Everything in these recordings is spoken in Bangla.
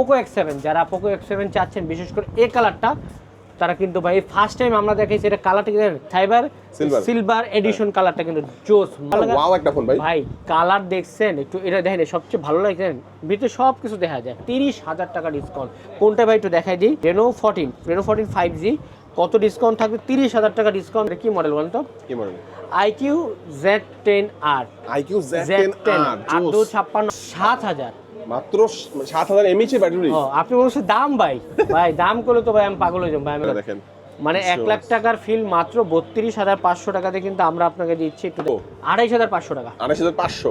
পোকো এক্স সেভেন যারা পোকো এক্স সেভেন চাচ্ছেন বিশেষ করে এই কালারটা তারা কিন্তু ভাই ফার্স্ট টাইম আমরা দেখেছি এটা কালারটা কিন্তু সাইবার সিলভার এডিশন কালারটা কিন্তু জোস। ওয়াও একটা ফোন ভাই। ভাই কালার দেখছেন একটু এটা দেখেন সবচেয়ে ভালো লাগছেন ভিতরে সব কিছু দেখা যায়। তিরিশ হাজার টাকা ডিসকাউন্ট কোনটা ভাই একটু দেখাই দিই। Reno fourteen Reno fourteen five G কত ডিসকাউন্ট থাকবে? তিরিশ হাজার টাকা ডিসকাউন্ট কি মডেল বলেন তো? কি model iQOO Z ten R iQOO Z ten R আর দু ছাপ্পান্ন সাত হাজার। মাত্র সাত হাজার এমএইচ ব্যাটারি আপনি বলছেন দাম ভাই। ভাই দাম করলে তো ভাই আমি পাগল হয়ে যাব ভাই। দেখেন। মানে এক লাখ টাকার ফিল মাত্র বত্রিশ হাজার পাঁচশো টাকাতে কিন্তু আমরা আপনাকে দিচ্ছি একটু আড়াইশ হাজার পাঁচশো টাকা। আড়াইশ হাজার পাঁচশো।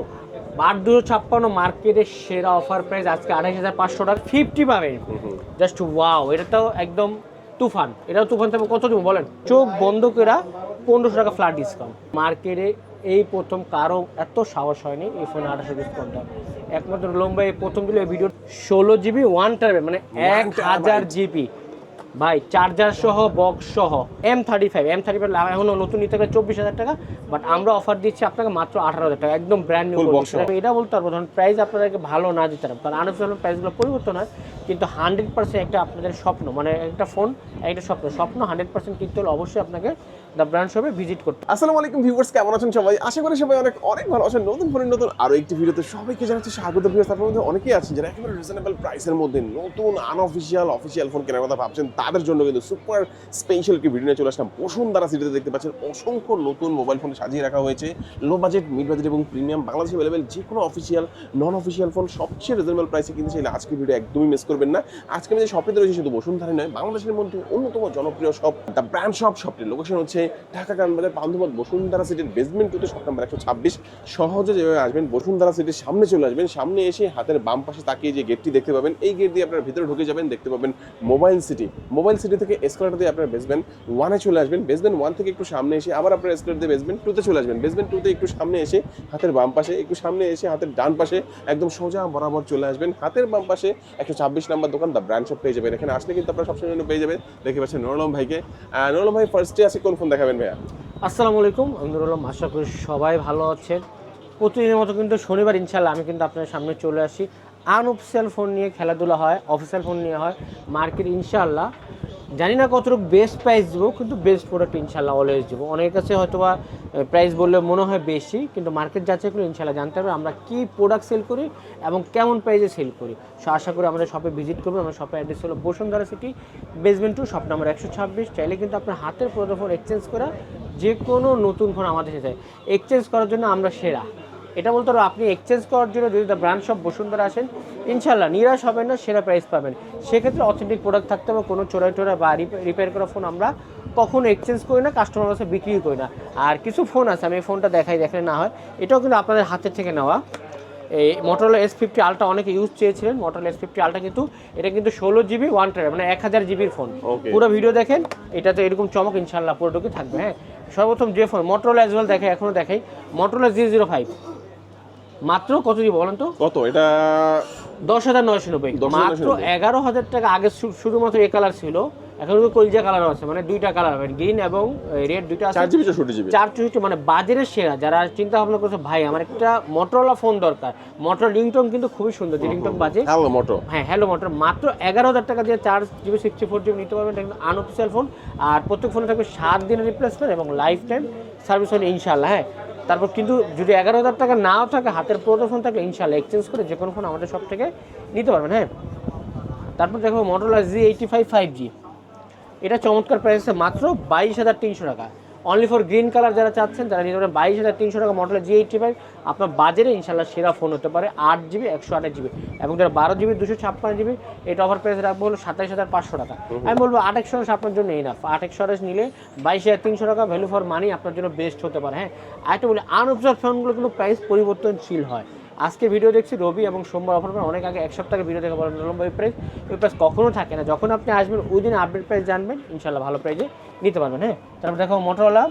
আট দুশো ছাপ্পান্ন মার্কেটের সেরা অফার প্রাইস আজকে আড়াইশ হাজার পাঁচশো টাকা। ফিফটি পাবেন। জাস্ট ওয়াও এটা তো একদম তুফান। এটাও তুফান থাকবে কত দিব বলেন? চোখ বন্ধ করে পনেরোশো টাকা ফ্ল্যাট ডিসকাউন্ট মার্কেটে এই প্রথম কারও এত সাহস হয়নি এই ফোনে আঠাশো ডিসকাউন্টটা একমাত্র লম্বা এই প্রথম দিল এই ভিডিও ষোলো জিবি ওয়ান টার্বে মানে এক হাজার জিবি ভাই চার্জার সহ বক্স সহ M thirty five M thirty five এখনও নতুন নিতে গেলে চব্বিশ হাজার টাকা বাট আমরা অফার দিচ্ছি আপনাকে মাত্র আঠারো হাজার টাকা একদম ব্র্যান্ড নিউ সহ। এটা বলতে পারব ধরুন প্রাইস আপনাদেরকে ভালো না দিতে পারব কারণ আনঅফিসিয়াল প্রাইসগুলো পরিবর্তন হয় কিন্তু হান্ড্রেড পার্সেন্ট একটা আপনাদের স্বপ্ন মানে একটা ফোন একটা স্বপ্ন। স্বপ্ন হান্ড্রেড পার্সেন্ট কিনতে হলে অবশ্যই আপনাকে দ্য ব্র্যান্ড শপে ভিজিট করতে। আসসালামু আলাইকুম ভিউয়ার্স, কেমন আছেন সবাই? আশা করি সবাই অনেক অনেক ভালো আছেন। নতুন ফোনের নতুন আরও একটি ভিডিওতে সবাইকে জানাচ্ছি স্বাগত ভিউয়ার্স। আপনার মধ্যে অনেকেই আছেন যারা একেবারে রিজনেবল প্রাইসের মধ্যে নতুন আনঅফিসিয়াল অফিসিয়াল ফোন কেনার কথা ভাবছেন, তাদের জন্য কিন্তু সুপার স্পেশাল একটি ভিডিও নিয়ে চলে আসলাম। বসুন্ধরা সিটিতে দেখতে পাচ্ছেন, অসংখ্য নতুন মোবাইল ফোন সাজিয়ে রাখা হয়েছে। লো বাজেট মিড বাজেট এবং প্রিমিয়াম বাংলাদেশে অ্যাভেলেবেল যে কোনো অফিসিয়াল নন অফিসিয়াল ফোন সবচেয়ে রিজনেবল প্রাইসে কিনতে চাইলে আজকে ভিডিও একদমই মিস করবেন না। আজকে আমি যে শপটিতে রয়েছে, শুধু বসুন্ধরা নয়, বাংলাদেশের মধ্যে অন্যতম জনপ্রিয় শপ দ্য ব্র্যান্ড শপ শপটির লোকেশন হচ্ছে ঢাকা কানবাজার পান্থপথ বসুন্ধরা সিটির বেসমেন্ট টুতে শপ নাম্বার একশো ছাব্বিশ। সহজে যেভাবে আসবেন, বসুন্ধরা সিটির সামনে চলে আসবেন, সামনে এসে হাতের বাম পাশে তাকিয়ে যে গেটটি দেখতে পাবেন, এই গেট দিয়ে আপনার ভিতরে ঢুকে যাবেন, দেখতে পাবেন মোবাইল সিটি মোবাইল সিটি থেকে এসকালেটার দিয়ে আপনার বেসমেন্ট ওয়ানে চলে আসবেন বেসমেন্ট ওয়ান থেকে একটু সামনে এসে আবার আপনার এসকালেটার দিয়ে বেসমেন্ট টুতে চলে আসবেন। বেসমেন্ট টুতে একটু সামনে এসে হাতের বাম পাশে, একটু সামনে এসে হাতের ডান পাশে একদম সোজা বরাবর চলে আসবেন। হাতের বাম পাশে একশো ছাব্বিশ নাম্বার দোকান দ্য ব্র্যান্ড শপ পেয়ে যাবেন। এখানে আসলে কিন্তু আপনারা সবসময় পেয়ে যাবেন। দেখতে পাচ্ছেন নরলম ভাইকে। নুরুলম ভাই ফার্স্টে আছে কোন ফোন দেখাবেন ভাইয়া। আসসালামু আলাইকুম, আলহামদুলিল্লাহ আশা করি সবাই ভালো আছেন। প্রতিদিনের মতো কিন্তু শনিবার ইনশাল্লাহ আমি কিন্তু আপনার সামনে চলে আসি। আনঅফিসিয়াল ফোন নিয়ে খেলাধুলা হয় অফিসিয়াল ফোন নিয়ে হয়, মার্কেট ইনশাল্লাহ জানি না কতটুকু বেস্ট প্রাইস দেবো, কিন্তু বেস্ট প্রোডাক্ট ইনশাল্লাহ অলওয়েজ দেবো। অনেকের কাছে হয়তো বা প্রাইস বললে মনে হয় বেশি, কিন্তু মার্কেট যাচাই করে ইনশাল্লাহ জানতে হবে আমরা কী প্রোডাক্ট সেল করি এবং কেমন প্রাইসে সেল করি। সো আশা করি আমাদের শপে ভিজিট করবেন আমার শপের অ্যাড্রেস হলো Bashundhara city basement two shop number একশো ছাব্বিশ। চাইলে কিন্তু আপনার হাতের প্রোডাক্ট ফোন এক্সচেঞ্জ করা যে কোনো নতুন ফোন আমাদের সাথে। এক্সচেঞ্জ করার জন্য আমরা সেরা। এটা বলতে পারো আপনি এক্সচেঞ্জ করার জন্য যদি ব্র্যান্ড সব বসুন্ধরা আসেন ইনশাল্লাহ নিরাশ হবেন না সেরা প্রাইস পাবেন। সেক্ষেত্রে অথেন্টিক প্রোডাক্ট থাকতে হবে কোনো চোরাই টোরা বা রিপেয়ার করা ফোন আমরা কখনো এক্সচেঞ্জ করি না কাস্টমার কাছে বিক্রি করি না। আর কিছু ফোন আছে আমি এই ফোনটা দেখাই দেখলে না হয়। এটাও কিন্তু আপনাদের হাতের থেকে নেওয়া। এই মোটরলা এস ফিফটি আলটা অনেকে ইউজ চেয়েছিলেন মোটরলা এস ফিফটি আলটা কিন্তু এটা কিন্তু ষোলো জিবি ওয়ান টেরা মানে এক হাজার জিবির ফোন. পুরো ভিডিও দেখেন এটা তো এরকম চমক ইনশাল্লাহ পুরোটুকু থাকবে হ্যাঁ। সর্বপ্রথম যে ফোন মোটরলা অ্যাজ ওয়েল দেখে এখনও দেখাই। মোটরলা জিরো জিরো ফাইভ মাত্র কত জিবি বলেন তো? কত? এটা দশ হাজার নয়শো নব্বই। 10,990 মাত্র এগারো হাজার টাকা আগে শুধুমাত্র এ কালার ছিল। এখন কিন্তু কলজা কালারও আছে মানে দুইটা কালার হবে গ্রিন এবং রেড দুইটা আছে। চার জিবি চৌষট্টি জিবি। চার চৌষট্টি মানে বাজারের সেরা। যারা চিন্তা ভাবনা করছে ভাই আমার একটা মোটরলা ফোন দরকার। মোটর রিংটন কিন্তু খুবই সুন্দর যে রিংটন বাজে। হ্যালো মোটো হ্যাঁ হ্যালো মোটর মাত্র এগারো হাজার টাকা দিয়ে চার জিবি সিক্সটি ফোর জিবি নিতে পারবেন। এটা কিন্তু আনঅফিসিয়াল ফোন আর প্রত্যেক ফোনে থাকবে সাত দিনের রিপ্লেসমেন্ট এবং লাইফ টাইম সার্ভিস হলে ইনশাল্লাহ হ্যাঁ। তারপর কিন্তু যদি এগারো হাজার টাকা নাও থাকে, হাতের পুরোনো ফোন থাকলে ইনশাল্লাহ এক্সচেঞ্জ করে যে কোনো ফোন আমাদের সব থেকে নিতে পারবেন হ্যাঁ? তারপর দেখো Motorola G eighty five five G এটা চমৎকার প্রাইসে মাত্র বাইশ হাজার তিনশো টাকা। অনলি ফর গ্রিন কালার যারা চাচ্ছেন, তারা নিতে পারেন বাইশ হাজার তিনশো টাকা মডেলের জি এইটটি ফাইভ আপনার বাজারে ইনশাল্লাহ সেরা ফোন হতে পারে আট জিবি একশো আঠাশ জিবি এবং যারা বারো জিবি দুশো ছাপ্পান্ন জিবি এটা অফার প্রাইস রাখব হলো সাতাইশ হাজার পাঁচশো টাকা। আমি বলব আট একশো আঠাশ আপনার জন্য না আট একশো আঠাশ নিলে বাইশ হাজার তিনশো টাকা ভ্যালু ফর মানি আপনার জন্য বেস্ট হতে পারে হ্যাঁ। আর আরেকটা বলি আনঅবজার্ভ ফোনগুলো কিন্তু প্রাইস পরিবর্তনশীল হয়। আজকে ভিডিও দেখছি রবি এবং সোমবার অফার করে অনেক আগে এক সপ্তাহে ভিডিও দেখে বলেন ওই প্রাইস ওই প্রাইস কখনো থাকে না। যখন আপনি আসবেন, ওই দিন আপডেট প্রাইস জানবেন, ইনশাল্লাহ ভালো প্রাইসে নিতে পারবেন হ্যাঁ? তারপর দেখো Motorola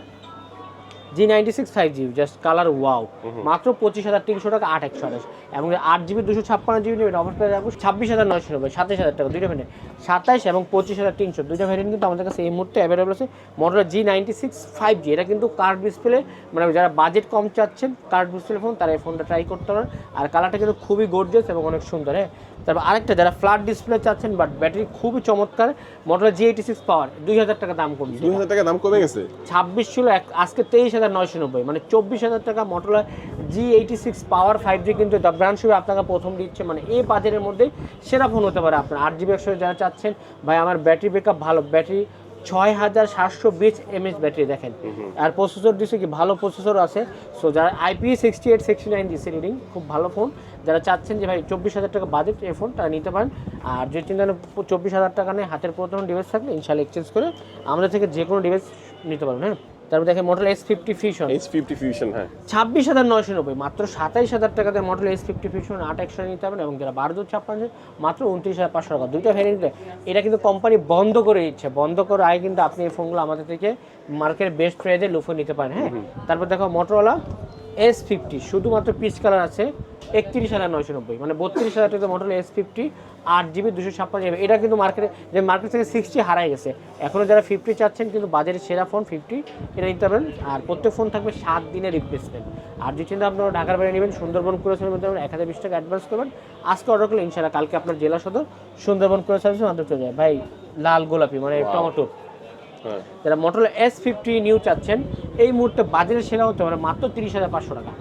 G ninety six five GB just colour wow মাত্র পঁচিশ হাজার তিনশো টাকা আট একশো আঠাশ এবং আট জিবি দুশো ছাপ্পান্ন জিবি নেবেন অফার প্রাইস রাখব ছাব্বিশ হাজার নয়শো নব্বই সাতাশ হাজার টাকা দুইটা ভ্যারিয়েন্ট সাতাইশ এবং পঁচিশ হাজার তিনশো দুইটা ভ্যারিয়েন্ট কিন্তু আমাদের কাছে এই মুহূর্তে অ্যাভেলেবল আছে। Moto G ninety six five G এটা কিন্তু কার্ড ডিসপ্লে মানে যারা বাজেট কম চাচ্ছেন কার্ড ডিসপ্লে ফোন তারা এই ফোনটা ট্রাই করতে পারেন। আর কালারটা কিন্তু খুবই গর্জিয়াস এবং অনেক সুন্দর হ্যাঁ? তারপর আরেকটা যারা ফ্ল্যাট ডিসপ্লে চাচ্ছেন বাট ব্যাটারি খুবই চমৎকার মোটর জি এইটি সিক্স পাওয়ার দুই হাজার টাকা দাম কমছে দুই হাজার টাকা দাম কমে গেছে? ছাব্বিশ ছিল এক- আজকে তেইশ হাজার নয়শো নব্বই মানে চব্বিশ হাজার টাকা Motorola G eighty six power five G কিন্তু দ্য ব্র্যান্ড হিসেবে আপনাকে প্রথম দিচ্ছে মানে এই বাজারের মধ্যেই সেরা ফোন হতে পারে আপনার। আট জিবি একশো যারা চাচ্ছেন ভাই আমার ব্যাটারি ব্যাকআপ ভালো ব্যাটারি ছয় হাজার সাতশো বিশ এমএচ ব্যাটারি দেখেন। আর প্রসেসর দিছে কি? ভালো প্রসেসর আছে। সো যারা IP sixty eight sixty nine দিচ্ছে রিডিং খুব ভালো ফোন যারা চাচ্ছেন যে ভাই চব্বিশ হাজার টাকা বাজেট এই ফোন তারা নিতে পারেন। আর যে চিন্তা চব্বিশ হাজার টাকা নেই হাতের প্রথম ডিভাইস থাকলে ইনশাল্লাহ এক্সচেঞ্জ করে আমাদের থেকে যে কোনো ডিভাইস নিতে পারবেন হ্যাঁ? তারপর দেখেন model S fifty fusion S fifty fusion হ্যাঁ। ছাব্বিশ হাজার নয়শো নব্বই মাত্র সাতাইশ হাজার টাকাতে মডেল এস ফিফটি ফিশন আট একশো নিতে পারবেন এবং যারা বারো ছাপ্পান্ন মাত্র উনত্রিশ হাজার পাঁচশো টাকা। দুইটা ভ্যারিয়েন্টে এটা কিন্তু কোম্পানি বন্ধ করে দিচ্ছে। বন্ধ করে আয় কিন্তু আপনি এই ফোনগুলো আমাদের থেকে মার্কেট বেস্ট প্রাইজে লুফে নিতে পারেন হ্যাঁ। তারপর দেখো মোটরওয়ালা এস ফিফটি শুধুমাত্র পিচ কালার আছে একত্রিশ হাজার নয়শো নব্বই মানে বত্রিশ হাজার টাকা মডেল এস ফিফটি আট জিবি দুশো ছাপ্পান্ন জিবি এটা কিন্তু মার্কেটে যে মার্কেট থেকে সিক্সটি হারাই গেছে। এখনও যারা ফিফটি চাচ্ছেন কিন্তু বাজারের সেরা ফোন ফিফটি এটা নিতে পারবেন। আর প্রত্যেক ফোন থাকবে সাত দিনের রিপ্লেসমেন্ট আর যে চিন্তা আপনারা ঢাকার বাইরে নেবেন সুন্দরবন কুড়ে মধ্যে এক হাজার বিশ টাকা অ্যাডভান্স করবেন। আজকে অর্ডার করলে ইনশাল্লাহ কালকে আপনার জেলা সদর সুন্দরবন কুড়ে সার্ভিস মাধ্যমে চলে যায় ভাই লাল গোলাপি মানে টমেটো। যারা মোটর এস ফিফটি নিউ চাচ্ছেন এই মুহূর্তে বাজারে সেরা হতে পারে মাত্র তিরিশ হাজার পাঁচশো টাকা।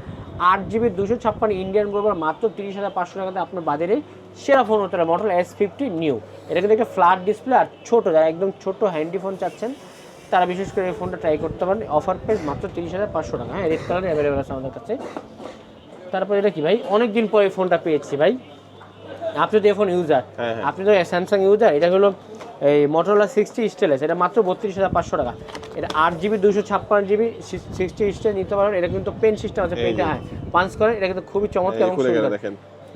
আট জিবি দুশো ছাপ্পান্ন ইন্ডিয়ান গ্লোবাল মাত্র তিরিশ হাজার পাঁচশো টাকাতে আপনার বাজারে সেরা ফোন হতে পারে মোটর এস ফিফটি নিউ এটা কিন্তু একটা ফ্ল্যাট ডিসপ্লে আর ছোটো যারা একদম ছোটো হ্যান্ডি ফোন চাচ্ছেন তারা বিশেষ করে এই ফোনটা ট্রাই করতে পারেন। অফার প্রাইস মাত্র তিরিশ হাজার পাঁচশো টাকা। হ্যাঁ রেড কালার অ্যাভেলেবেল আছে আমাদের কাছে। তারপর এটা কি ভাই? অনেক দিন পরে এই ফোনটা পেয়েছি ভাই। আপনি তো এই ফোন ইউজার হ্যাঁ, হ্যাঁ। আপনি তো স্যামসাং ইউজার এটা হলো এই মোটরোলা সিক্সটি স্টেলেস এটা মাত্র বত্রিশ হাজার পাঁচশো টাকা। এটা আট জিবি দুশো ছাপ্পান্ন জিবি সিক্সটি স্টেল নিতে পারেন এটা কিন্তু পেন সিস্টেম আছে পেনটা হ্যাঁ পাঞ্চ করেন এটা কিন্তু খুবই চমৎকার এবং সুন্দর।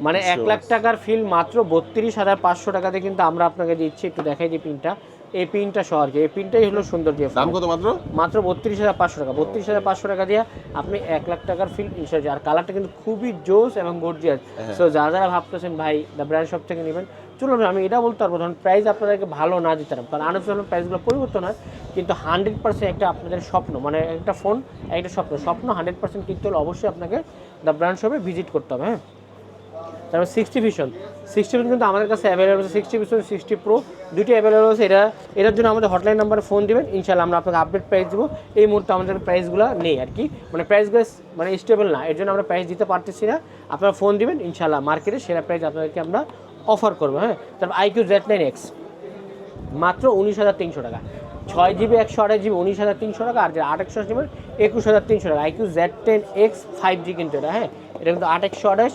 মানে এক লাখ টাকার ফিল মাত্র বত্রিশ হাজার পাঁচশো টাকাতে কিন্তু আমরা আপনাকে দিচ্ছি। একটু দেখাই দিই পিনটা এই পিনটা সহ আর কি। এই পিনটাই হলো সুন্দর যে দাম কত মাত্র? মাত্র বত্রিশ হাজার পাঁচশো টাকা। বত্রিশ হাজার পাঁচশো টাকা দিয়ে আপনি এক লাখ টাকার ফিল ইনশার্জ আর কালারটা কিন্তু খুবই জোস এবং গর্জিয়াস। সো যারা যারা ভাবতেছেন ভাই দ্য ব্র্যান্ড শপ থেকে নেবেন চলুন আমি এটা বলতে পারব। ধরুন প্রাইস আপনাদেরকে ভালো না দিতে পারব কারণ আনফিল প্রাইসগুলো পরিবর্তন হয়, কিন্তু হান্ড্রেড পার্সেন্ট একটা আপনাদের স্বপ্ন মানে একটা ফোন একটা স্বপ্ন স্বপ্ন হান্ড্রেড পার্সেন্ট কিনতে হলে অবশ্যই আপনাকে দ্য ব্র্যান্ড শপে ভিজিট করতে হবে হ্যাঁ? তারপর সিক্সটি ভিশন সিক্সটি ভিশন কিন্তু আমাদের কাছে অ্যাভেলেবল আছে সিক্সটি ভিশন সিক্সটি প্রো দুটি অ্যাভেলেবল আছে এটা এটার জন্য আমাদের হটলাইন নাম্বারে ফোন দিবেন ইনশাল্লাহ আমরা আপনাকে আপডেট প্রাইস দেবো, এই মুহূর্তে আমাদের প্রাইসগুলো নেই আর কি মানে প্রাইসগুলো মানে স্টেবল না, এর জন্য আমরা প্রাইস দিতে পারতেছি না, আপনারা ফোন দিবেন ইনশাল্লাহ মার্কেটে সেরা প্রাইস আপনাদেরকে আমরা অফার করব হ্যাঁ? তারপর আইকিউ জেড নাইন এক্স মাত্র উনিশ হাজার তিনশো টাকা। ছয় জিবি, একশো আঠাশ জিবি, উনিশ হাজার তিনশো টাকা, আর যে আট একশো জিবি, একুশ হাজার তিনশো টাকা। IQOO Z ten X five G কিন্তু এটা হ্যাঁ? এটা কিন্তু আট একশো আঠাশ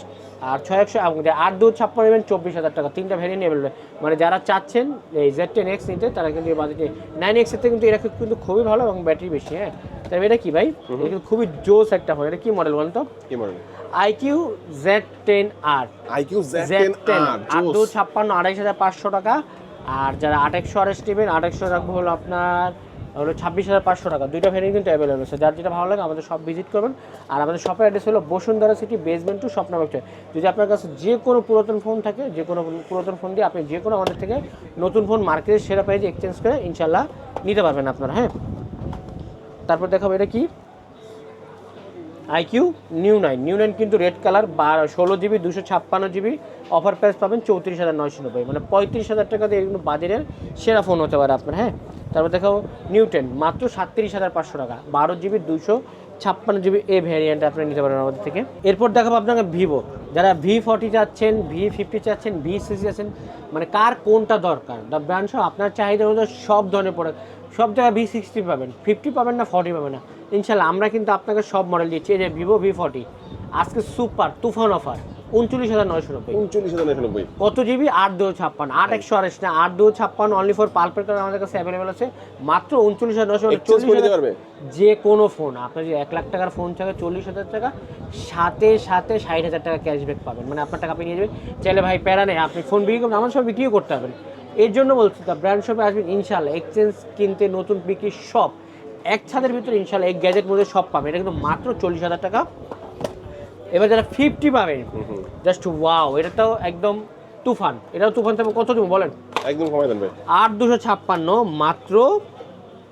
আর ছয় একশো এবং আট দু ছাপ্পান্ন নেবেন চব্বিশ হাজার টাকা। তিনটা ভ্যারিয়েন্ট অ্যাভেলেবল মানে যারা চাচ্ছেন এই জেড টেন এক্স নিতে তারা কিন্তু এই বাজেটে নাইন এক্সের থেকে কিন্তু এটা কিন্তু খুবই ভালো এবং ব্যাটারি বেশি হ্যাঁ? তবে এটা কি ভাই? এটা কিন্তু খুবই জোস একটা ফোন এটা কি মডেল বলেন তো? কি model iQOO Z ten R iQOO Z ten R আট দু ছাপ্পান্ন আড়াইশ হাজার পাঁচশো টাকা। আর যারা আট একশো আড়াইশ নেবেন আট একশো রাখব হলো আপনার হলো ছাব্বিশ হাজার পাঁচশো টাকা। দুইটা ভ্যারিয়েন্ট কিন্তু অ্যাভেলেবল আছে। যার যেটা ভালো লাগে, আমাদের সব ভিজিট করবেন। আর আমাদের শপের অ্যাড্রেস হলো বসুন্ধরা সিটি বেসমেন্ট টু স্বপ্ন ব্যবসায় যদি আপনার কাছে যে কোনো পুরাতন ফোন থাকে, যে কোনো পুরাতন ফোন দিয়ে আপনি যে কোনো আমাদের থেকে নতুন ফোন মার্কেটের সেরা প্রাইজে এক্সচেঞ্জ করে ইনশাল্লাহ নিতে পারবেন আপনারা হ্যাঁ? তারপর দেখাবো এটা কি? IQOO Neo nine Neo nine কিন্তু রেড কালার বা ষোলো জিবি দুশো ছাপ্পান্ন জিবি অফার প্রাইস পাবেন চৌত্রিশ হাজার নয়শো নব্বই। মানে পঁয়ত্রিশ হাজার টাকা দিয়ে কিন্তু বাজারের সেরা ফোন হতে পারে আপনার হ্যাঁ? তারপর দেখো নিউ টেন মাত্র সাতত্রিশ হাজার পাঁচশো টাকা। বারো জিবি দুশো ছাপ্পান্ন জিবি এ ভ্যারিয়েন্ট আপনি নিতে পারেন আমাদের থেকে। এরপর দেখাবো আপনাকে ভিভো। যারা ভি ফর্টি চাচ্ছেন ভি ফিফটি চাচ্ছেন ভি সিক্সটি চাচ্ছেন মানে কার কোনটা দরকার? দ্য ব্র্যান্ড সব আপনার চাহিদা অনুযায়ী সব ধরনের প্রোডাক্ট সব জায়গায় ভি সিক্সটি পাবেন। ফিফটি পাবেন না ফর্টি পাবেন না। ইনশাল্লাহ আমরা কিন্তু আপনাকে সব মডেল দিচ্ছি। এই যে ভিভো ভি ফর্টি আজকে সুপার তুফান অফার উনচল্লিশ হাজার নয়শো নব্বই। উনচল্লিশ হাজার নয়শো নব্বই। কত জিবি আট দু ছাপ্পান্ন। আট একশো আড়াইশ না আট দু ছাপ্পান্ন অনলি ফর পালপের কারণে আমাদের কাছে অ্যাভেলেবেল আছে। মাত্র উনচল্লিশ হাজার করে দিতে পারবে। যে কোনো ফোন আপনার যে এক লাখ টাকার ফোন থাকে চল্লিশ হাজার টাকা সাথে সাথে ষাট হাজার টাকা ক্যাশব্যাক পাবেন। মানে আপনার টাকা আপনি নিয়ে যাবেন। চাইলে ভাই প্যারা নেই আপনি ফোন বিক্রি করবেন আমার সব বিক্রিও করতে পারবেন এর জন্য বলছি তা ব্র্যান্ড শপে আসবেন ইনশাল্লাহ এক্সচেঞ্জ কিনতে নতুন বিক্রি সব এক ছাদের ভিতরে ইনশাল্লাহ এক গ্যাজেট মধ্যে সব পাবেন এটা কিন্তু মাত্র চল্লিশ হাজার টাকা। এবার যারা ফিফটি পাবেন জাস্ট ওয়াও এটা তো একদম তুফান। এটাও তুফান থাকবে কত দেবো বলেন। একদম কমাই দেন ভাই। আট দুশো ছাপ্পান্ন মাত্র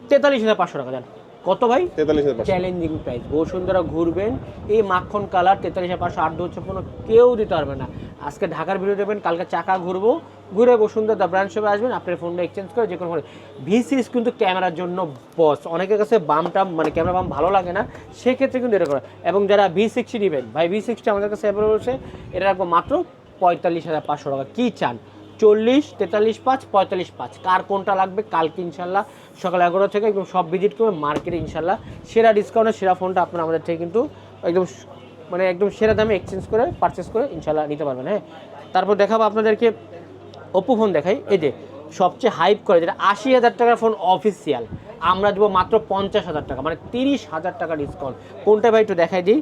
তেতাল্লিশ হাজার পাঁচশো টাকা দেন কত ভাই? তেতাল্লিশ চ্যালেঞ্জিং প্রাইস বসুন্ধরা ঘুরবেন এই মাখন কালার তেতাল্লিশ পাঁচশো আট দু ছাপ্পান্ন কেউ দিতে পারবে না। আজকে ঢাকার ভিডিও দেবেন কালকে চাকা ঘুরবো। ঘুরে বসুন্ধরা দ্য ব্রাঞ্চ শপে আসবেন আপনার ফোনটা এক্সচেঞ্জ করে যে কোনো ফোনে ভি সিরিজ কিন্তু ক্যামেরার জন্য বস অনেকের কাছে বাম টাম মানে ক্যামেরা বাম ভালো লাগে না সেক্ষেত্রে কিন্তু এটা করে এবং যারা ভি সিক্সটি নেবেন ভাই ভি সিক্সটি আমাদের কাছে অ্যাভেলেবল আছে এটা রাখব মাত্র পঁয়তাল্লিশ হাজার পাঁচশো টাকা। কী চান? চল্লিশ, তেতাল্লিশ পাঁচ, পঁয়তাল্লিশ পাঁচ। কার কোনটা লাগবে কালকে ইনশাল্লাহ সকাল এগারো থেকে একদম সব ভিজিট করবে মার্কেটে ইনশাল্লাহ সেরা ডিসকাউন্টে সেরা ফোনটা আপনারা আমাদের থেকে কিন্তু একদম মানে একদম সেরা দামে এক্সচেঞ্জ করে পারচেস করে ইনশাল্লাহ নিতে পারবেন হ্যাঁ? তারপর দেখাবো আপনাদেরকে ওপো ফোন দেখাই। এই যে সবচেয়ে হাইপ করে যেটা আশি হাজার টাকার ফোন অফিসিয়াল আমরা দেবো মাত্র পঞ্চাশ হাজার টাকা মানে তিরিশ হাজার টাকা ডিসকাউন্ট কোনটা ভাই একটু দেখাই দিই?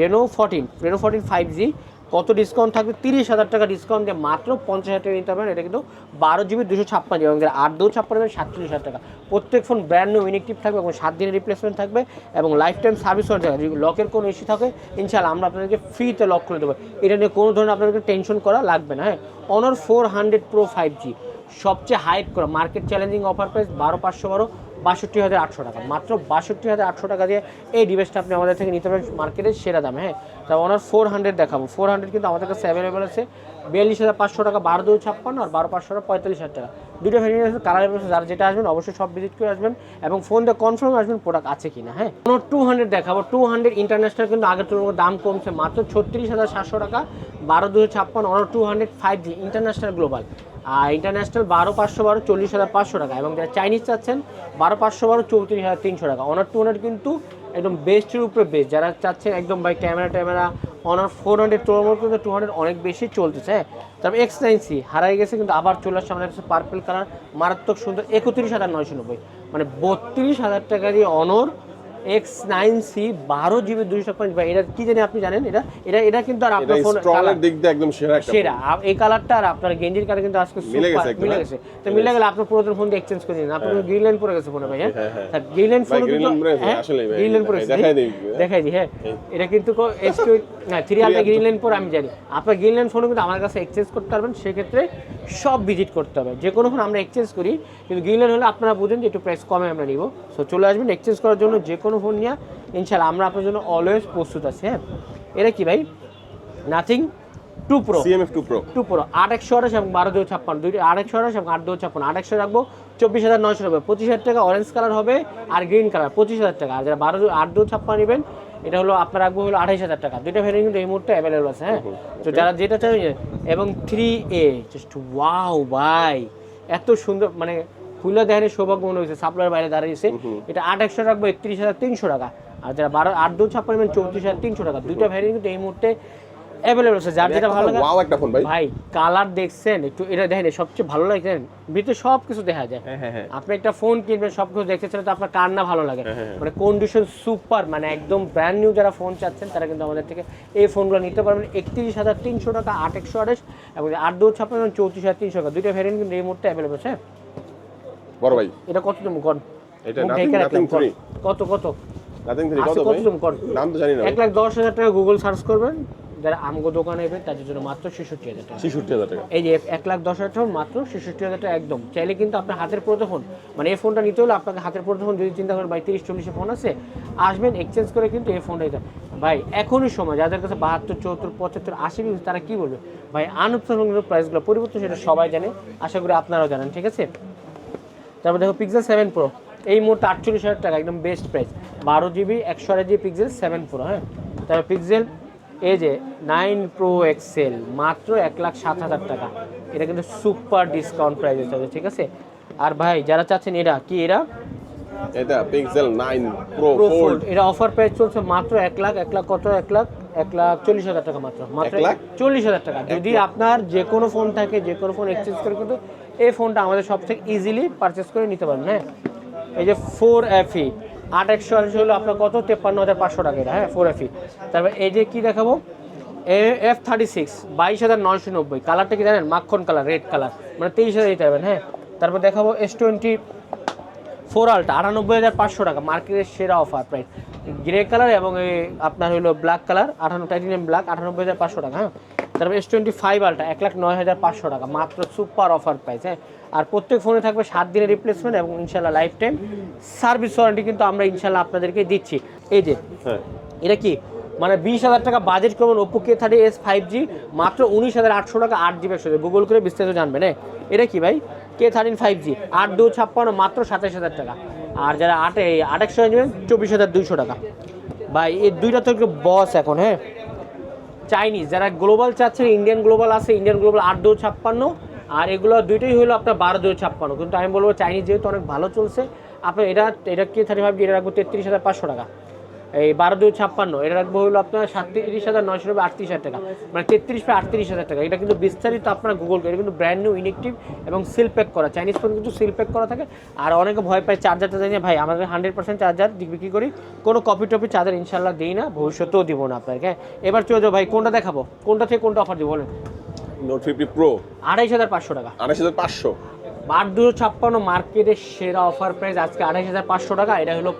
Reno fourteen Reno fourteen five G কত ডিসকাউন্ট থাকবে? তিরিশ হাজার টাকা ডিসকাউন্ট দিয়ে মাত্র পঞ্চাশ হাজার টাকা নিতে পারবেন। এটা কিন্তু বারো জিবি দুশো ছাপ্পান্ন এবং যারা আট দু ছাপ্পান্ন সাতচল্লিশ হাজার টাকা। প্রত্যেক ফোন ব্র্যান্ড নিউ ইনেকটিভ থাকবে এবং সাত দিনের রিপ্লেসমেন্ট থাকবে এবং লাইফ টাইম সার্ভিস থাকবে যদি লকের কোনো ইস্যু থাকে ইনশাল্লাহ আমরা আপনাদেরকে ফ্রিতে লক করে দেবো। এটা নিয়ে কোনো ধরনের আপনাদেরকে টেনশন করা লাগবে না হ্যাঁ? Honor four hundred pro five G সবচেয়ে হাইপ করা মার্কেট চ্যালেঞ্জিং অফার প্রাইস বারো পাঁচশো বারো। বাষট্টি হাজার আটশো টাকা। মাত্র বাষট্টি হাজার আটশো টাকা দিয়ে এই ডিভাইসটা আপনি আমাদের থেকে নিতে পারেন মার্কেটের সেরা দামে হ্যাঁ? তা ওনার ফোর হান্ড্রেড দেখাবো। ফোর হান্ড্রেড কিন্তু আমাদের কাছে অ্যাভেলেবেল আছে। বিয়াল্লিশ হাজার পাঁচশো টাকা, বারো দু ছাপ্পান্ন আর বারো পাঁচশো টাকা, পঁয়তাল্লিশ হাজার টাকা। দুটো ভেরিয়েন্ট আছে কালার যারা যেটা আসবেন অবশ্যই সব ভিজিট করে আসবেন এবং ফোন দিয়ে কনফার্ম আসবেন প্রোডাক্ট আছে কিনা হ্যাঁ? কোনো টু হান্ড্রেড দেখাবো টু হান্ড্রেড ইন্টারন্যাশনাল কিন্তু আগের তুলনায় দাম কমছে মাত্র ছত্রিশ হাজার সাতশো টাকা, বারো দু ছাপ্পান্ন Honor two hundred five G international global আর ইন্টারন্যাশনাল বারো পাঁচশো বারো, চল্লিশ হাজার পাঁচশো টাকা এবং যারা চাইনিজ চাচ্ছেন, বারো পাঁচশো বারো, চৌত্রিশ হাজার তিনশো টাকা। অনার টু হান্ড্রেড কিন্তু একদম বেস্টের উপরে বেস্ট যারা চাচ্ছেন একদম ভাই ক্যামেরা ট্যামেরা অনার ফোর হান্ড্রেড টু কিন্তু টু হান্ড্রেড অনেক বেশি চলতেছে হ্যাঁ? তারপর এক্স নাইন সি হারাই গেছে কিন্তু আবার চলে আসছে আমাদের কাছে পার্পেল কালার মারাত্মক সুন্দর একত্রিশ হাজার নয়শো নব্বই। মানে বত্রিশ হাজার টাকারই অনর এক্স নাইন সি বারো জিবি দুইশো এটা কি জানি আপনি জানেন? এটা এটা এটা কিন্তু আর আপনার ফোন দিক দিয়ে একদম সেরা সেরা। এই কালারটা আর আপনার গেঞ্জির কালার কিন্তু আজকে মিলে গেছে মিলে হ্যাঁ? গেছে। তো মিলে গেলে আপনার পুরাতন ফোন দিয়ে এক্সচেঞ্জ করে দিন। আপনার গ্রিন লাইন পরে গেছে ফোনে ভাই হ্যাঁ? হ্যাঁ, হ্যাঁ। গ্রিন লাইন ফোন হ্যাঁ? আসলেই গ্রিন লাইন পরে দেখাই দিই। দেখাই দিই হ্যাঁ? এটা কিন্তু এস না থ্রি গ্রিন লাইন পরে আমি জানি। আপনার গ্রিন লাইন ফোন কিন্তু আমার কাছে এক্সচেঞ্জ করতে পারবেন। সেক্ষেত্রে সব ভিজিট করতে হবে। যে কোনো ফোন আমরা এক্সচেঞ্জ করি কিন্তু গ্রিন হলে আপনারা বুঝেন যে একটু প্রাইস কমে আমরা নিব। সো চলে আসবেন এক্সচেঞ্জ করার জন্য যে কোনো ফোন নিয়ে। ইনশাল্লাহ আমরা আপনার জন্য অলওয়েজ প্রস্তুত আছি হ্যাঁ? এটা কি ভাই? Nothing two pro CMF two pro two pro আট একশো আঠাশ এবং বারো দু ছাপ্পান্ন। দুইটি আট একশো আঠাশ এবং আট দু ছাপ্পান্ন। আট একশো রাখব চব্বিশ হাজার নয়শো নব্বই। পঁচিশ হাজার টাকা অরেঞ্জ কালার হবে আর গ্রিন কালার পঁচিশ হাজার টাকা। আর যারা বারো আট দু ছাপ্পান্ন নেবেন এটা হলো আপনার রাখব হলো আঠাইশ হাজার টাকা। দুইটা ভ্যারিয়েন্ট কিন্তু এই মুহূর্তে অ্যাভেলেবল আছে হ্যাঁ? তো যারা যেটা চাই এবং থ্রি এ জাস্ট ওয়াও বাই এত সুন্দর মানে খুলে দেখেন সৌভাগ্য মনে হয়েছে সাপ্লার বাইরে দাঁড়িয়েছে এটা আট একশো রাখব একত্রিশ হাজার তিনশো টাকা। আর যারা বারো আট দু ছাপ্পান্ন চৌত্রিশ হাজার তিনশো টাকা। দুইটা ভ্যারিয়েন্ট কিন্তু এই মুহূর্তে অ্যাভেলেবল আছে যার যেটা ভালো লাগে ওয়াও একটা ফোন ভাই। ভাই কালার দেখছেন একটু এটা দেখেন সবচেয়ে ভালো লাগছেন ভিতরে সব কিছু দেখা যায়। হ্যাঁ হ্যাঁ হ্যাঁ। আপনি একটা ফোন কিনবেন সব কিছু দেখতে চাইলে তো আপনার কার না ভালো লাগে। মানে কন্ডিশন সুপার মানে একদম ব্র্যান্ড নিউ যারা ফোন চাচ্ছেন তারা কিন্তু আমাদের থেকে এই ফোনগুলো নিতে পারবেন। একত্রিশ হাজার তিনশো টাকা আট একশো আঠাশ এবং আট দু ছাপ্পান্ন চৌত্রিশ হাজার তিনশো টাকা। দুইটা ভ্যারিয়েন্ট কিন্তু এই মুহূর্তে অ্যাভেলেবল আছে? বড় ভাই। এটা কত তুমি কর? এটা নাথিং কত কত? নাথিং কত কত তুমি কর? নাম তো জানি না এক লাখ দশ হাজার টাকা গুগল সার্চ করবেন। যারা আমগো দোকানে নেবেন তাদের জন্য মাত্র ছেষট্টি হাজার টাকা। ছেষট্টি হাজার টাকা। এই যে এক লাখ দশ হাজার টাকা মাত্র ছেষট্টি হাজার টাকা একদম। চাইলে কিন্তু আপনার হাতের পুরোতে ফোন মানে এই ফোনটা নিতে হলে আপনাকে হাতের ফোন যদি চিন্তা করেন ভাই তিরিশ চল্লিশে ফোন আছে আসবেন এক্সচেঞ্জ করে কিন্তু এই ফোনটা নিতে হবে। ভাই এখনই সময় যাদের কাছে বাহাত্তর চুয়াত্তর পঁচাত্তর আশি বিশ তারা কি বলবে? ভাই আনুষ্ঠানিক প্রাইসগুলো পরিবর্তন সেটা সবাই জানে আশা করি আপনারাও জানেন ঠিক আছে? তারপর দেখো পিক্সেল সেভেন প্রো এই মুহূর্তে আটচল্লিশ হাজার টাকা একদম বেস্ট প্রাইস বারো জিবি একশো আড়াই জিবি পিক্সেল সেভেন প্রো হ্যাঁ? তারপর পিক্সেল এই যে নাইন প্রো এক্সেল মাত্র এক লাখ সাত হাজার টাকা। এটা কিন্তু সুপার ডিসকাউন্ট প্রাইস আছে ঠিক আছে? আর ভাই যারা চাচ্ছেন এরা কি এরা? এটা Pixel nine pro pro fold এটা অফার প্রাইস চলছে মাত্র এক লাখ এক লাখ কত? এক লাখ এক লাখ চল্লিশ হাজার টাকা মাত্র। মাত্র এক লাখ? চল্লিশ হাজার টাকা। যদি আপনার যে কোনো ফোন থাকে যে কোনো ফোন এক্সচেঞ্জ করে কিন্তু এই ফোনটা আমাদের সব থেকে ইজিলি পারচেস করে নিতে পারেন হ্যাঁ? এই যে ফোর এফি আট একশো আশি হলো আপনার কত? তেপ্পান্ন হাজার পাঁচশো টাকা এটা হ্যাঁ ফোর এফি তারপর এই যে কী দেখাবো? এফ থার্টি সিক্স বাইশ হাজার নয়শো নব্বই। কালারটা কি জানেন? মাখন কালার রেড কালার মানে তেইশ হাজার দিতে পারবেন হ্যাঁ। তারপর দেখাবো এস টোয়েন্টি ফোর আলটা আটানব্বই হাজার পাঁচশো টাকা। মার্কেটের সেরা অফার প্রাইস গ্রে কালার এবং এই আপনার হলো ব্ল্যাক কালার আঠান্ন টাইটেনিয়াম ব্ল্যাক আটানব্বই হাজার পাঁচশো টাকা হ্যাঁ। তারপর এস টোয়েন্টি ফাইভ আলটা এক লাখ নয় হাজার পাঁচশো টাকা। মাত্র সুপার অফার প্রাইস হ্যাঁ। আর প্রত্যেক ফোনে থাকবে সাত দিনের রিপ্লেসমেন্ট এবং ইনশাল্লাহ লাইফ টাইম সার্ভিস ওয়ারেন্টি কিন্তু আমরা ইনশাল্লাহ আপনাদেরকে দিচ্ছি। এই যে হ্যাঁ। এটা কি? মানে বিশ হাজার টাকা বাজেট করবেন Oppo K thirty S five G মাত্র উনিশ হাজার আটশো টাকা আট জিবি একশো গুগল করে বিস্তারিত জানবেন হ্যাঁ? এটা কি ভাই? কে থার্টিন ফাইভ জি আট দু ছাপ্পান্ন মাত্র সাতাশ হাজার টাকা। আর যারা আটে আট একশো নেবেন চব্বিশ হাজার দুইশো টাকা। ভাই এই দুইটা তো একটু বস এখন হ্যাঁ? চাইনিজ যারা গ্লোবাল চাচ্ছে ইন্ডিয়ান গ্লোবাল আছে ইন্ডিয়ান গ্লোবাল আট দু ছাপ্পান্ন আর এগুলো দুইটাই হলো আপনার বারো দুই ছাপ্পান্ন। কিন্তু আমি বলব চাইনিজ যেহেতু অনেক ভালো চলছে আপনার এটা এটা কে থার্টি ফাইভ এটা রাখব তেত্রিশ হাজার পাঁচশো টাকা। এই বারো দুই ছাপ্পান্ন, এটা রাখব হলো আপনার সাতত্রিশ হাজার নয়শো নব্বই, আটত্রিশ হাজার টাকা। মানে তেত্রিশ বা আটত্রিশ হাজার টাকা। এটা কিন্তু বিস্তারিত আপনার গুগল এটা কিন্তু ব্র্যান্ড নিউ ইনেকটিভ এবং সিল প্যাক করা। চাইনিজ ফোন কিন্তু সিল প্যাক করা থাকে। আর অনেকে ভয় পায় চার্জার টার্জার নিয়ে ভাই, আমাদের হান্ড্রেড পার্সেন্ট চার্জার বিক্রি করি। কোনো কপি টপি চার্জার ইনশাল্লাহ দিই না, ভবিষ্যতেও দিব না আপনাকে। এবার চলে যাও ভাই, কোনটা দেখাবো? কোনটা থেকে কোনটা অফার দিব বলেন। নোট ফিফটি প্রো আড়াইশ হাজার পাঁচশো টাকা। আড়াইশ হাজার পাঁচশো। আট দুশো ছাপ্পান্ন মার্কেটের সেরা অফার প্রাইস আজকে আড়াইশ হাজার পাঁচশো টাকা এটা হলো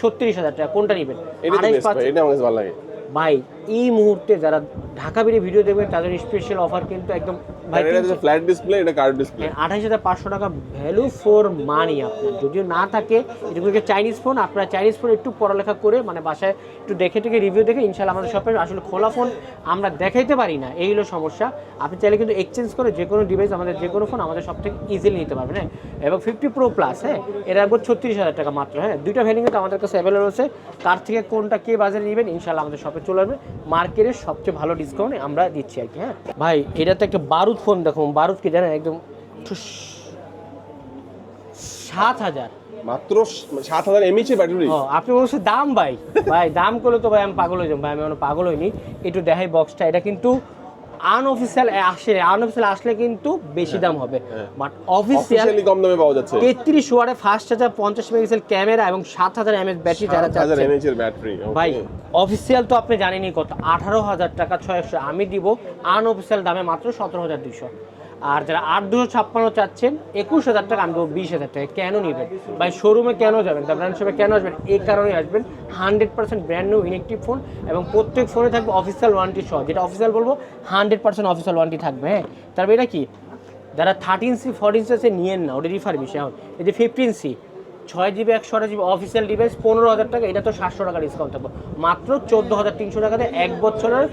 ছত্রিশ হাজার টাকা। কোনটা নেবেন? আড়াইশ এটা আমার ভালো লাগে। ভাই এই মুহূর্তে যারা ঢাকা বেরিয়ে ভিডিও দেখবেন তাদের স্পেশাল অফার কিন্তু একদম ভাই ফ্ল্যাট ডিসপ্লে এটা কার্ড ডিসপ্লে আঠাশ হাজার পাঁচশো টাকা ভ্যালু ফর মানি আপনার। যদিও না থাকে এটুকুকে চাইনিজ ফোন আপনারা চাইনিজ ফোন একটু পড়ালেখা করে মানে বাসায় একটু দেখে টেকে রিভিউ দেখে ইনশাল্লাহ আমাদের শপে আসলে খোলা ফোন আমরা দেখাইতে পারি না। এই হলো সমস্যা। আপনি চাইলে কিন্তু এক্সচেঞ্জ করে যে কোনো ডিভাইস আমাদের যে কোনো ফোন আমাদের সব থেকে ইজিলি নিতে পারবেন হ্যাঁ? এবং ফিফটি প্রো প্লাস হ্যাঁ? এটা রাখব ছত্রিশ হাজার টাকা মাত্র হ্যাঁ? দুইটা ভ্যারিয়েন্ট কিন্তু আমাদের কাছে অ্যাভেলেবল আছে। তার থেকে কোনটা কে বাজারে নেবেন ইনশাল্লাহ আমাদের শপে চলে আসবে। মার্কেটের সবচেয়ে ভালো ডিসকাউন্ট আমরা দিচ্ছি আর কি হ্যাঁ? ভাই এটা তো একটা বারুদ ফোন দেখো বারুদ কি জানেন একদম সাত হাজার। মাত্র সাত হাজার এমএইচ এর ব্যাটারি আপনি বলছেন দাম ভাই। ভাই দাম করলে তো ভাই আমি পাগল হয়ে যাব। ভাই আমি এখনও পাগল হইনি। একটু দেখাই বক্সটা এটা কিন্তু আনঅফিসিয়াল আসে আনঅফিসিয়াল আসলে কিন্তু বেশি দাম হবে। বাট অফিসিয়াল অফিসিয়ালি কম দামে পাওয়া যাচ্ছে। তেত্রিশ ওয়ারে ফার্স্ট চার্জার পঞ্চাশ মেগাপিক্সেল ক্যামেরা এবং সাত হাজার এমএস ব্যাটারি যারা চাচ্ছে। এমএইচ এর ব্যাটারি ভাই অফিসিয়াল তো আপনি জানেনই কত? আঠারো হাজার টাকা ছয়শো আমি দিব আনঅফিসিয়াল দামে মাত্র সতেরো হাজার দুইশো। আর যারা আট দুশো ছাপ্পান্ন চাচ্ছেন, একুশ হাজার টাকা আমি দেবো বিশ হাজার টাকা। কেন নেবেন? ভাই শোরুমে কেন যাবেন? দ্য ব্র্যান্ড শপে কেন আসবেন? এই কারণে আসবেন। Hundred percent brand new inactive phone এবং প্রত্যেক ফোনে থাকবে অফিসিয়াল ওয়ারেন্টি সহ। যেটা অফিসিয়াল বলব হান্ড্রেড পার্সেন্ট অফিসিয়াল ওয়ারেন্টি থাকবে হ্যাঁ? তারপরে এটা কি? যারা থার্টিন সি ফোরটিন সি আছে, নিয়েন না। ওটা রিফার বিষয় এখন এই যে ফিফটিন সি ছয় জিবি একশো আঠাশ জিবি অফিসিয়াল ডিভাইস পনেরো হাজার টাকা, এটা তো সাতশো টাকা ডিসকাউন্ট থাকবে। মাত্র চোদ্দ হাজার তিনশো টাকাতে এক বছরের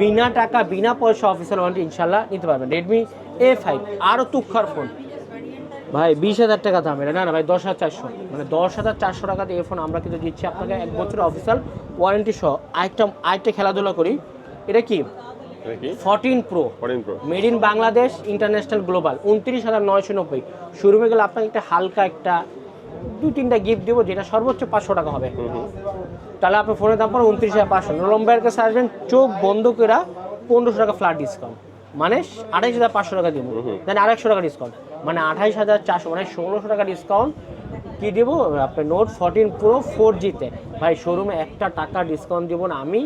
বিনা টাকা, বিনা পয়সা অফিসিয়াল ওয়ারেন্টি ইনশাল্লাহ নিতে পারবেন। রেডমি এ ফাইভ আরও তুক্ষার ফোন ভাই বিশ হাজার টাকা দাম এটা। না না ভাই দশ হাজার চারশো। মানে দশ হাজার চারশো টাকাতে এই ফোন আমরা কিন্তু দিচ্ছি আপনাকে এক বছরের অফিসিয়াল ওয়ারেন্টি সহ। আরেকটা আরেকটা খেলাধুলা করি। এটা কি? Fourteen pro made in Bangladesh international global উনত্রিশ হাজার নয়শো নব্বই। শোরুমে গেলে আপনাকে একটা হালকা একটা দু তিনটা গিফট দেবো যেটা সর্বোচ্চ পাঁচশো টাকা হবে। তাহলে আপনার ফোনের দাম পড়ে উনত্রিশ হাজার পাঁচশো। নলম্বের কাছে আসবেন চোখ বন্ধ করে পনেরোশো টাকা ফ্ল্যাট ডিসকাউন্ট মানে আঠাইশ হাজার পাঁচশো টাকা দেবো। দেন আড়াইশো টাকা ডিসকাউন্ট মানে আঠাইশ হাজার চারশো মানে ষোলোশো টাকা ডিসকাউন্ট কি দেবো? আপনার নোট ফোরটিন প্রো ফোর জিতে ভাই শোরুমে একটা টাকা ডিসকাউন্ট দেবো না। আমি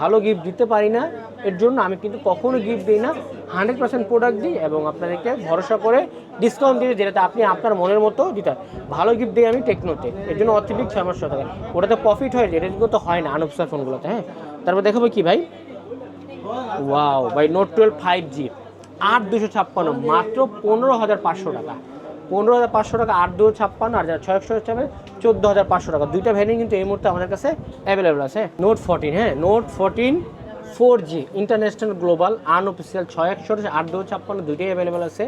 ভালো গিফট দিতে পারি না। এর জন্য আমি কিন্তু কখনো গিফট দিই না। হান্ড্রেড পার্সেন্ট প্রোডাক্ট দিই এবং আপনাদেরকে ভরসা করে ডিসকাউন্ট দিয়ে যেটাতে আপনি আপনার মনের মতো দিতে। ভালো গিফট দিই আমি টেকনোতে এর জন্য অথেন্টিক ছয় মাস টাকা ওটাতে প্রফিট হয় এটাগুলো তো হয় না আনঅফিসার ফোনগুলোতে হ্যাঁ। তারপর দেখাবো কি ভাই? ওয়াও ভাই নোট টুয়েলভ ফাইভ জি আট দুশো ছাপ্পান্ন, মাত্র পনেরো হাজার পাঁচশো টাকা। পনেরো হাজার পাঁচশো টাকা, আট দুশো ছাপ্পান্ন, আর যারা ছয়শো হিসাবে চোদ্দ হাজার পাঁচশো টাকা। দুইটা ভ্যারিয়েন্ট কিন্তু এই মুহূর্তে আমাদের কাছে অ্যাভেলেবেল আছে। নোট ফোরটিন হ্যাঁ note fourteen four G international global unofficial ছয় একশো আট দুশো ছাপ্পান্ন, দুইটাই অ্যাভেলেবেল আছে।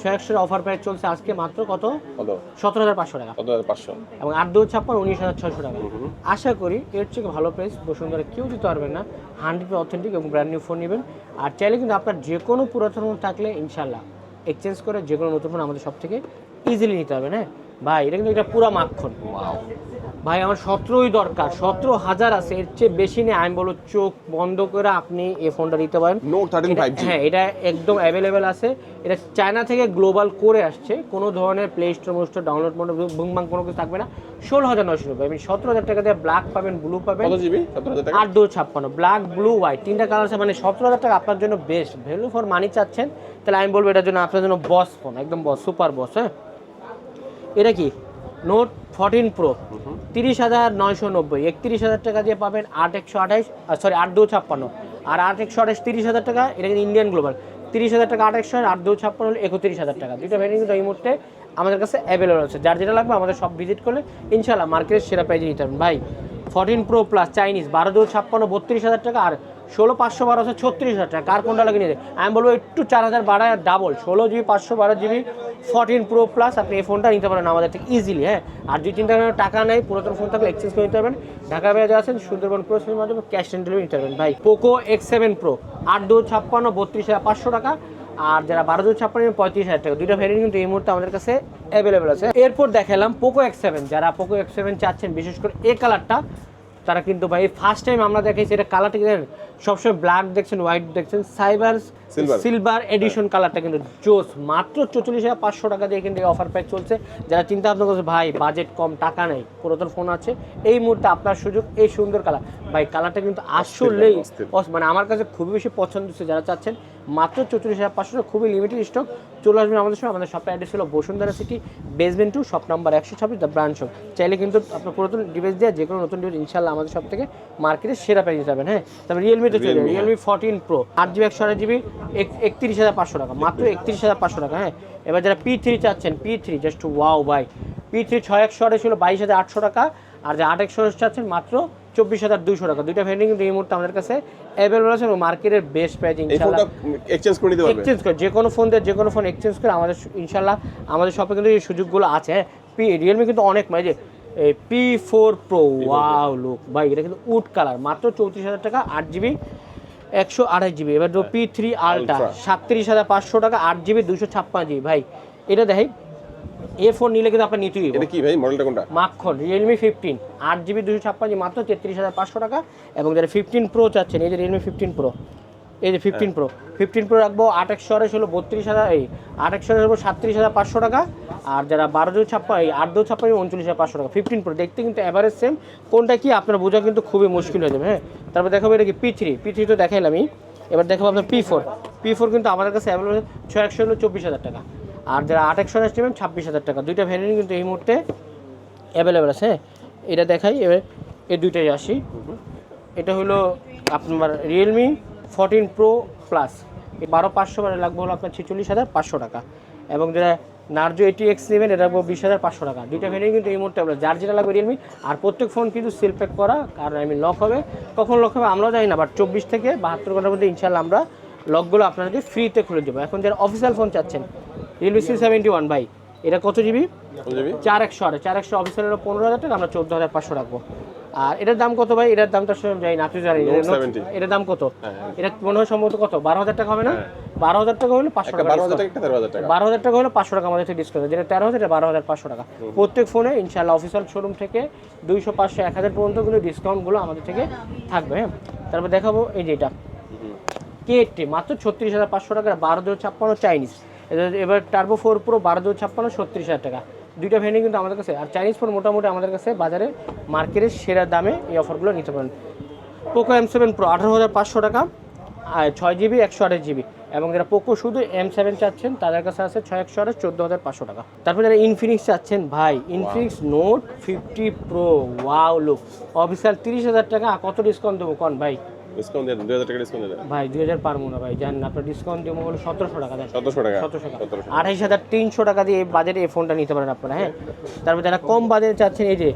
ছয় একশোর অফার প্রাইস চলছে আজকে মাত্র কত? সতেরো হাজার পাঁচশো টাকা। সতেরো হাজার পাঁচশো। এবং আট দু ছাপ্পান্ন উনিশ হাজার ছয়শো টাকা। আশা করি এর থেকে ভালো প্রাইস বসুন্ধরা কেউ দিতে পারবেন না। হান্ড্রেড অথেন্টিক এবং ব্র্যান্ড নিউ ফোন নেবেন। আর চাইলে কিন্তু আপনার যে কোনো পুরাতন ফোন থাকলে ইনশাল্লাহ এক্সচেঞ্জ করে যে কোনো নতুন ফোন আমাদের সব থেকে ইজিলি নিতে হবে হ্যাঁ? ভাই এটা কিন্তু এটা পুরা মাখন। ভাই আমার সতেরোই দরকার সতেরো হাজার আছে এর চেয়ে বেশি নেই। আমি বলো চোখ বন্ধ করে আপনি এই ফোনটা দিতে পারেন। হ্যাঁ এটা একদম অ্যাভেলেবেল আছে। এটা চায়না থেকে গ্লোবাল করে আসছে। কোনো ধরনের প্লে স্টোর মোস্টোর ডাউনলোড মনে বুংবাং কোনো কিছু থাকবে না। ষোলো হাজার নয়শো রুপিয়ে আপনি সতেরো হাজার টাকা দিয়ে ব্ল্যাক পাবেন ব্লু পাবেন। আট দু ছাপ্পান্ন। ব্ল্যাক ব্লু হোয়াইট তিনটা কালার আছে মানে সতেরো হাজার টাকা আপনার জন্য বেস্ট ভ্যালু ফর মানি চাচ্ছেন তাহলে আমি বলব এটার জন্য আপনার জন্য বস ফোন একদম বস সুপার বস হ্যাঁ? এটা কি? নোট ফোরটিন প্রো তিরিশ হাজার নয়শো নব্বই। একত্রিশ হাজার টাকা দিয়ে পাবেন আট একশো আঠাইশ সরি আট দু ছাপ্পান্ন। আর আট একশো আঠাশ তিরিশ হাজার টাকা এটা কিন্তু ইন্ডিয়ান গ্লোবাল তিরিশ হাজার টাকা আট একশো আট দু ছাপ্পান্ন হলে একত্রিশ হাজার টাকা। দুইটা ভ্যারিয়েন্ট কিন্তু এই মুহূর্তে আমাদের কাছে অ্যাভেলেবল আছে। যার যেটা লাগবে আমাদের সব ভিজিট করলে ইনশাল্লাহ মার্কেটের সেরা প্রাইজে নিতে ভাই ফোরটিন প্রো প্লাস চাইনিজ বারো দু ছাপ্পান্ন বত্রিশ হাজার টাকা আর ষোলো পাঁচশো বারো আছে, ছত্রিশ হাজার টাকা। কার কোনটা লাগে নিয়ে? আমি বলব একটু চার হাজার বাড়ায় ডাবল ষোলো জিবি, পাঁচশো বারো জিবি ফোরটিন প্রো প্লাস আপনি এই ফোনটা নিতে পারেন আমাদের থেকে ইজিলি হ্যাঁ? আর দুই তিনটা টাকা নেই, পুরাতন ফোন থাকলে এক্সচেঞ্জ করে নিতে পারবেন। ঢাকা বাইরে আছেন, সুন্দরবন প্রোসের মাধ্যমে ক্যাশ অন ডেলিভারি নিতে পারবেন। ভাই পোকো এক্স সেভেন প্রো আট দু ছাপ্পান্ন, বত্রিশ হাজার পাঁচশো টাকা। আর যারা বারো দু ছাপ্পান্ন পঁয়ত্রিশ হাজার টাকা। দুইটা ভ্যারিয়েন্ট কিন্তু এই মুহূর্তে আমাদের কাছে অ্যাভেলেবেল আছে। এরপর দেখালাম পোকো এক্স সেভেন যারা পোকো এক্স সেভেন চাচ্ছেন, বিশেষ করে এ কালারটা তারা কিন্তু ভাই ফার্স্ট টাইম আমরা দেখাইছি এটা কালারটা কিন্তু সবসময় ব্ল্যাক দেখছেন হোয়াইট দেখছেন সাইবার সিলভার এডিশন কালারটা কিন্তু জোস মাত্র চৌচল্লিশ হাজার পাঁচশো টাকা দিয়ে কিন্তু এই অফার প্যাক চলছে। যারা চিন্তা ভাবনা করছে ভাই বাজেট কম টাকা নেই পুরাতন ফোন আছে এই মুহূর্তে আপনার সুযোগ এই সুন্দর কালার ভাই কালারটা কিন্তু আসলেই মানে আমার কাছে খুবই বেশি পছন্দ হচ্ছে যারা চাচ্ছেন মাত্র চৌচল্লিশ হাজার পাঁচশো খুবই লিমিটেড স্টক চলে আসবেন আমাদের সঙ্গে। আমাদের শপের অ্যাড্রেস হলো Bashundhara city basement two shop number একশো ছাব্বিশ দ্য ব্রাঞ্চ শপ চাইলে কিন্তু আপনার পুরাতন ডিভাইস দিয়ে যে কোনো নতুন ডিভাইস ইনশাল্লাহ আমাদের সব থেকে মার্কেটে সেরা পেয়ে যাবেন হ্যাঁ? তারপর রিয়েলমিতে চলে রিয়েলমি ফোরটিন প্রো আট জিবি একশো আট জিবি একত্রিশ হাজার পাঁচশো টাকা মাত্র একত্রিশ। হাজার পাঁচশো টাকা হ্যাঁ? এবার যারা পি থ্রি চাচ্ছেন P three just wow buy P three ছয় একশো আটে ছিল বাইশ হাজার আটশো টাকা আর যে আট একশো চাচ্ছেন মাত্র চব্বিশ হাজার দুশো টাকা। দুইটা কিন্তু এই মুহূর্তে আমাদের কাছে অ্যাভেলেবল আছে এবং মার্কেটের বেস্ট প্রাইস এই ইনশাল্লাহ এক্সচেঞ্জ করে পারবে? এক্সচেঞ্জ করে যে কোনো ফোন দিয়ে যে কোনো ফোন এক্সচেঞ্জ করে আমাদের ইনশাল্লাহ আমাদের শপে কিন্তু এই সুযোগগুলো আছে। পি রিয়েলমি কিন্তু অনেক মানে যে P four pro wow look ভাই এটা কিন্তু উড কালার মাত্র চৌত্রিশ হাজার টাকা আট জিবি একশো আঠাশ জিবি এবার পি থ্রি আলট্রা। সাতত্রিশ হাজার পাঁচশো টাকা আট জিবি দুশো ছাপ্পান্ন জিবি ভাই। এটা দেখে এ ফোন নিলে কিন্তু আপনার নিতেই। এটা কি ভাই? মডেলটা কোনটা? মাখন রিয়েলমি ফিফটিন আট জিবি দুশো ছাপ্পান্ন মাত্র তেত্রিশ হাজার পাঁচশো টাকা। এবং যারা ফিফটিন প্রো চাচ্ছেন এই যে রিয়েলমি ফিফটিন প্রো এই যে ফিফটিন প্রো ফিফটিন প্রো রাখব আট একশো আড়াইশ হলো বত্রিশ হাজার এই আট একশো আড়াইশ হলো সাতত্রিশ হাজার পাঁচশো টাকা। আর যারা বারো দু ছাপ্পা এই আট দু ছাপ্পা উনচল্লিশ হাজার পাঁচশো টাকা। ফিফটিন প্রো দেখতে কিন্তু অ্যাভারেজ সেম কোনটা কি আপনার বোঝা কিন্তু খুবই মুশকিল হয়ে যাবে হ্যাঁ? তারপর দেখাবো এটা কি পি থ্রি পি থ্রি তো দেখাইলামই। এবার দেখাবো আপনার পি ফোর পি ফোর কিন্তু আমাদের কাছে অ্যাভেলেবল ছয় একশো হলো চব্বিশ হাজার টাকা। আর যারা আট একশো আড়াইশ নেবেন, ছাব্বিশ হাজার টাকা। দুইটা ভ্যারিয়েন্ট কিন্তু এই মুহূর্তে অ্যাভেলেবেল আছে। হ্যাঁ এটা দেখাই, এবার এই দুইটাই আসি। এটা হলো আপনার রিয়েলমি ফোরটিন প্রো প্লাস এই বারো পাঁচশো বারে লাগবে হলো আপনার ছেচল্লিশ হাজার পাঁচশো টাকা। এবং যারা নার্জো এটি এক্স নেবেন, এটা লাগবে বিশ হাজার পাঁচশো টাকা। দুইটা ভ্যারিয়েন্ট কিন্তু এই মুহূর্তে। যার যেটা লাগবে রিয়েলমি আর প্রত্যেক ফোন কিন্তু সেল প্যাক করা, কারণ আমি লক হবে। কখন লক হবে আমরাও জানি না বাট চব্বিশ থেকে বাহাত্তর ঘণ্টার মধ্যে ইনশাল্লাহ আমরা লকগুলো আপনাদেরকে ফ্রিতে খুলে দেবো। এখন যারা অফিসিয়াল ফোন চাচ্ছেন রিয়েলমি সি সেভেন্টি ওয়ান ভাই এটা কত জিবি চার একশো আরে চার একশো অফিসের হলো পনেরো হাজার টাকা আমরা চোদ্দ হাজার পাঁচশো রাখব। আর এটার দাম কত ভাই? এটার দামটা শুনে যাই না Note 70 এটার দাম কত? হ্যাঁ, হ্যাঁ। এটা মনে হয় সম্ভবত কত? বারো হাজার টাকা হবে না? বারো হাজার টাকা হলে পাঁচশো টাকা বারো হাজার টাকা হলে পাঁচশো টাকা আমাদের থেকে ডিসকাউন্ট যেটা তেরো হাজার বারো হাজার পাঁচশো টাকা। প্রত্যেক ফোনে ইনশাল্লাহ অফিসিয়াল শোরুম থেকে দুইশো পাঁচশো এক হাজার পর্যন্ত কিন্তু ডিসকাউন্টগুলো আমাদের থেকে থাকবে হ্যাঁ? তারপর দেখাবো এই যে এটা। কে মাত্র ছত্রিশ হাজার পাঁচশো টাকা বারো দু ছাপ্পান্ন চাইনিজ এবার টার্বো ফোর প্রো বারো দু ছাপ্পান্ন ছত্রিশ হাজার টাকা। দুইটা ভ্যানি কিন্তু আমাদের কাছে। আর চাইনিজ ফোন মোটামুটি আমাদের কাছে বাজারে মার্কেটের সেরা দামে এই অফারগুলো নিতে পারেন। পোকো এম সেভেন প্রো আঠারো হাজার পাঁচশো টাকা আর ছয় জিবি একশো আঠাশ জিবি এবং যারা পোকো শুধু এম সেভেন চাচ্ছেন তাদের কাছে আছে ছয় একশো আঠাশ চোদ্দ হাজার পাঁচশো টাকা। তারপরে যারা ইনফিনিক্স চাচ্ছেন ভাই Infinix note fifty pro wow look official তিরিশ হাজার টাকা কত ডিসকাউন্ট দেবো? কন ভাই? ডিসকাউন্ট দুই হাজার টাকা ডিসকাউন্ট দেন। ভাই দুই হাজার পারব না ভাই। জানেন আপনার ডিসকাউন্ট দেবো হলো সতেরোশো টাকা দেন। সতেরোশো টাকা সতেরোশো টাকা। সতেরোশো আঠাইশ হাজার তিনশো টাকা দিয়ে এই বাজারে এই ফোনটা নিতে পারেন আপনারা হ্যাঁ? তারপর যারা কম বাজারে চাচ্ছেন এই যে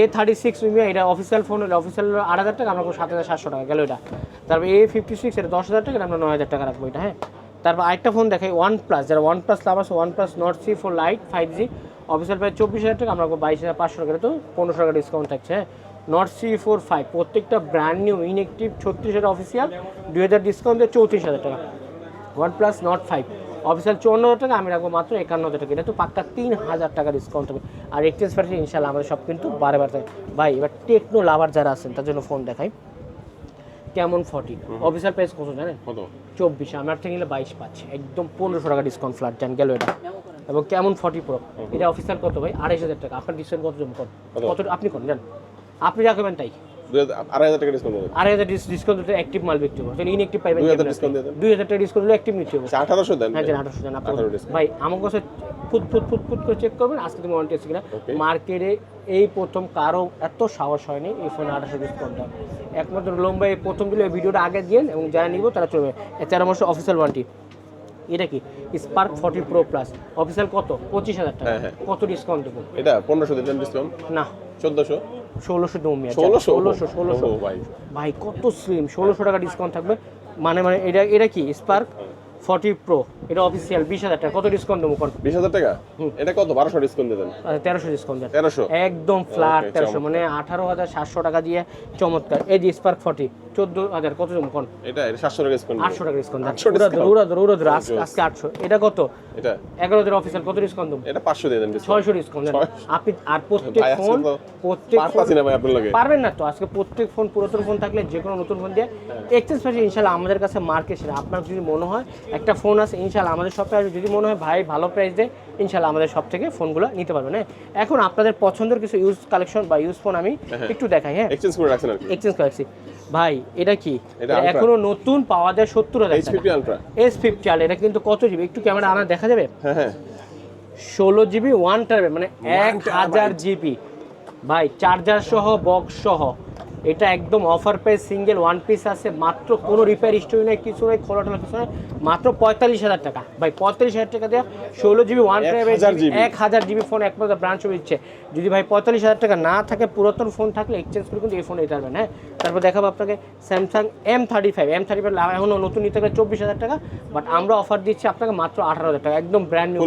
এ থার্টি সিক্স এটা অফিসিয়াল ফোন হলে অফিসিয়াল আট হাজার টাকা আমরা সাত হাজার সাতশো টাকা গেল এটা। তারপর এ ফিফটি সিক্স এটা দশ হাজার টাকা আমরা নয় হাজার টাকা রাখব এটা হ্যাঁ? তারপর আরেকটা ফোন দেখাই ওয়ান প্লাস যারা ওয়ান প্লাস লাভ আছে one plus Nord C four lite five G official প্রায় চব্বিশ হাজার টাকা আমরা বাইশ হাজার পাঁচশো টাকা তো পনেরোশো টাকা ডিসকাউন্ট থাকছে হ্যাঁ? নট সি ফোর ফাইভ প্রত্যেকটা ব্র্যান্ড নিউ ইনএক্টিভ ছত্রিশ হাজার অফিসিয়াল দুই হাজার ডিসকাউন্ট দিয়ে চৌত্রিশ হাজার টাকা। One plus Nord five official চুয়ান্ন হাজার টাকা আমি রাখব মাত্র একান্ন হাজার টাকা। এটা তো পাক্কা তিন হাজার টাকা ডিসকাউন্ট হবে। আর এক্সচেঞ্জ পার্টি ইনশাল্লাহ আমাদের সব কিন্তু বারে বারে থাকে ভাই এবার টেকনো লাভার যারা আছেন তার জন্য ফোন দেখাই। কেমন ফর্টি অফিসিয়াল প্রাইস কত জানেন? কত? চব্বিশ আমার থেকে নিলে বাইশ পাচ্ছে। একদম পনেরোশো টাকা ডিসকাউন্ট ফ্ল্যাট জান গেল এটা। এবং কেমন ফর্টি প্রো এটা অফিসিয়াল কত ভাই? আড়াইশ হাজার টাকা। আপনার ডিসকাউন্ট কত জম কত? কত আপনি করেন জান? আপনি রাখবেন তাই। আড়াই হাজার টাকা ডিসকাউন্ট আড়াই হাজার ডিসকাউন্ট দিতে অ্যাক্টিভ মাল বিক্রি পাইবেন দুই হাজার দুই টাকা ডিসকাউন্ট অ্যাক্টিভ নিতে হবে। আচ্ছা আঠারোশো দেন। হ্যাঁ আঠারোশো আপনার ভাই আমার কাছে ফুট ফুট ফুট ফুট করে চেক করবেন। আজকে তুমি ওয়ারেন্টি আছে কিনা। Okay. মার্কেটে এই প্রথম কারও এত সাহস হয়নি এই ফোনে আঠারোশো ডিসকাউন্ট দেওয়া একমাত্র লম্বা এই প্রথম দিলে ভিডিওটা আগে দিয়ে এবং যারা নিব তারা চলবে তেরো মাসের অফিসিয়াল ওয়ারেন্টি এটা কি? Spark forty pro plus official কত? পঁচিশ হাজার টাকা। হ্যাঁ, হ্যাঁ। কত ডিসকাউন্ট দেবো? এটা পনেরোশো ডিসকাউন্ট না। চোদ্দোশো। ষোলোশো দমি ষোলোশো? ষোলোশো ষোলোশো। ভাই। কত স্লিম ষোলোশো টাকা ডিসকাউন্ট থাকবে। মানে মানে এটা এটা কি? স্পার্ক ফর্টি প্রো এটা অফিসিয়াল বিশ হাজার টাকা। কত ডিসকাউন্ট দেবো? কোন বিশ হাজার টাকা? এটা কত? বারোশো ডিসকাউন্ট দেবেন? তেরোশো ডিসকাউন্ট দেন। তেরোশো? একদম ফ্ল্যাট তেরোশো মানে আঠারো হাজার সাতশো টাকা দিয়ে চমৎকার। এই যে স্পার্ক ফর্টি চোদ্দ হাজার কত দেবো কোন? এটা এটা সাতশো টাকা ডিসকাউন্ট আটশো টাকা ডিসকাউন্ট দেন 800 discount? উড়া ধরো উড়া ধরো আজকে Joss. আজকে আটশো। এটা কত? এটা। এগারো হাজার অফিসিয়াল কত ডিসকাউন্ট দেবো? এটা পাঁচশো দিয়ে দেন ডিসকাউন্ট ছয়শো ডিসকাউন্ট দেন আপনি আর প্রত্যেক ফোন প্রত্যেক না ভাই আপনার লাগে। পারবেন না তো? আজকে প্রত্যেক ফোন পুরাতন ফোন থাকলে যে কোনো নতুন ফোন দিয়ে এক্সচেঞ্জ প্রাইসে ইনশাল্লাহ আমাদের কাছে মার্কেট সেরা আপনার যদি মনে হয় একটা ফোন আছে ইনশাল্লাহ আমাদের শপে আসবে। যদি মনে হয় ভাই ভালো প্রাইস দেয় ইনশাল্লাহ আমাদের সব থেকে ফোনগুলো নিতে পারবেন হ্যাঁ? এখন আপনাদের পছন্দের কিছু ইউজ কালেকশন বা ইউজ ফোন আমি একটু দেখাই হ্যাঁ? এক্সচেঞ্জ করে রাখছেন এক্সচেঞ্জ করেছি ভাই এটা কি? এখনও নতুন পাওয়া যায় সত্তর হাজার H fifty ultra S fifty এটা কিন্তু কত জিবি একটু ক্যামেরা আনা দেখা যাবে? হ্যাঁ হ্যাঁ। ষোলো জিবি ওয়ান টার্বে মানে এক হাজার জিবি ভাই চার্জার সহ বক্স সহ। এটা একদম offer price single one piece আছে মাত্র কোনো রিপেয়ার হিস্টোরি নেই কিছু নেই খোলা টোলা কিছু নেই মাত্র পঁয়তাল্লিশ হাজার টাকা। ভাই পঁয়তাল্লিশ হাজার টাকা দেওয়া ষোলো জিবি ওয়ান এক হাজার জিবি ফোন একমাত্র ব্রাঞ্চ দিচ্ছে। যদি ভাই পঁয়তাল্লিশ হাজার টাকা না থাকে পুরাতন ফোন থাকলে এক্সচেঞ্জ করে কিন্তু এই ফোন নিতে পারবেন হ্যাঁ? তারপর দেখাবো আপনাকে Samsung M thirty five M thirty five এখনও নতুন নিতে গেলে চব্বিশ হাজার টাকা বাট আমরা অফার দিচ্ছি আপনাকে মাত্র আঠারো হাজার টাকা একদম ব্র্যান্ড নিউ।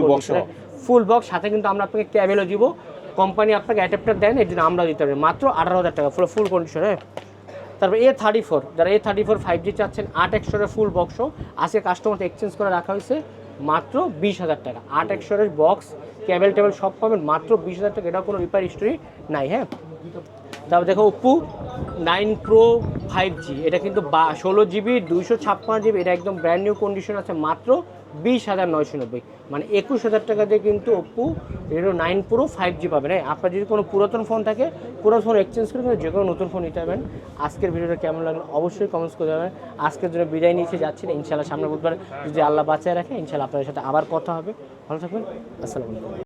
ফুল বক্স সাথে কিন্তু আমরা আপনাকে ক্যাবেলও দিব। কোম্পানি আপনাকে অ্যাডাপ্টার দেন এর জন্য আমরা দিতে পারি মাত্র আঠারো হাজার টাকা ফুল ফুল কন্ডিশন হ্যাঁ? তারপর এ থার্টি ফোর যারা A thirty four five G চাচ্ছেন, আট একশোরের ফুল বক্সও আজকে কাস্টমারকে এক্সচেঞ্জ করে রাখা হয়েছে মাত্র বিশ হাজার টাকা। আট একশোরের বক্স ক্যাবেল টেবিল সব পাবেন, মাত্র বিশ হাজার টাকা, এটা কোনো রিপেয়ার হিস্টোরি নাই হ্যাঁ? তারপর দেখো Oppo nine pro five G এটা কিন্তু বা ষোলো জিবি দুইশো ছাপ্পান্ন জিবি এটা একদম ব্র্যান্ড নিউ কন্ডিশন আছে, মাত্র বিশ হাজার নয়শো নব্বই। মানে একুশ হাজার টাকা দিয়ে কিন্তু Oppo Reno nine pro five G পাবেন। হ্যাঁ আপনার যদি কোনো পুরাতন ফোন থাকে, পুরাতন ফোন এক্সচেঞ্জ করে যে কোনো নতুন ফোন নিতে পারবেন। আজকের ভিডিওটা কেমন লাগল অবশ্যই কমেন্টস করে যাবেন আজকের জন্য বিদায় নিয়েছে যাচ্ছি। ইনশাল্লাহ সামনে বুধবার যদি আল্লাহ বাঁচায় রাখে ইনশাল্লাহ আপনাদের সাথে আবার কথা হবে। ভালো থাকবেন। আসসালামু আলাইকুম।